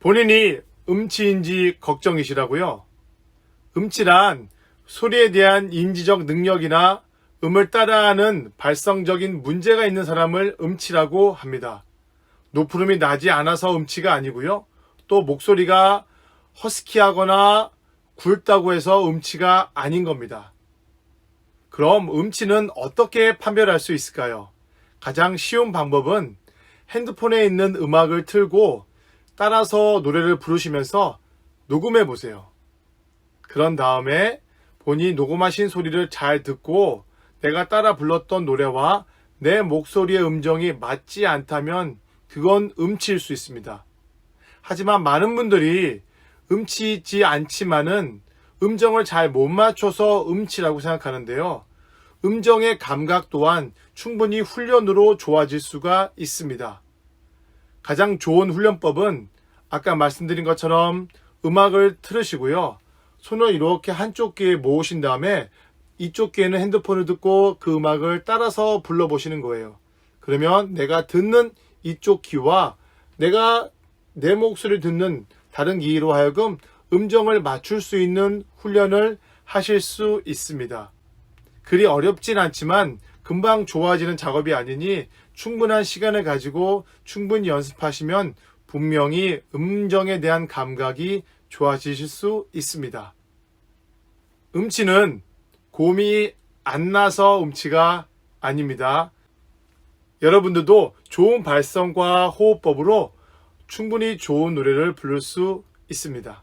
본인이 음치인지 걱정이시라고요? 음치란 소리에 대한 인지적 능력이나 음을 따라하는 발성적인 문제가 있는 사람을 음치라고 합니다. 높음이 나지 않아서 음치가 아니고요. 또 목소리가 허스키하거나 굵다고 해서 음치가 아닌 겁니다. 그럼 음치는 어떻게 판별할 수 있을까요? 가장 쉬운 방법은 핸드폰에 있는 음악을 틀고 따라서 노래를 부르시면서 녹음해 보세요. 그런 다음에 본인이 녹음하신 소리를 잘 듣고 내가 따라 불렀던 노래와 내 목소리의 음정이 맞지 않다면 그건 음치일 수 있습니다. 하지만 많은 분들이 음치지 않지만은 음정을 잘 못 맞춰서 음치라고 생각하는데요. 음정의 감각 또한 충분히 훈련으로 좋아질 수가 있습니다. 가장 좋은 훈련법은 아까 말씀드린 것처럼 음악을 틀으시고요. 손을 이렇게 한쪽 귀에 모으신 다음에 이쪽 귀에는 핸드폰을 듣고 그 음악을 따라서 불러보시는 거예요. 그러면 내가 듣는 이쪽 귀와 내가 내 목소리를 듣는 다른 귀로 하여금 음정을 맞출 수 있는 훈련을 하실 수 있습니다. 그리 어렵진 않지만 금방 좋아지는 작업이 아니니 충분한 시간을 가지고 충분히 연습하시면 분명히 음정에 대한 감각이 좋아지실 수 있습니다. 음치는 곰이 안 나서 음치가 아닙니다. 여러분들도 좋은 발성과 호흡법으로 충분히 좋은 노래를 부를 수 있습니다.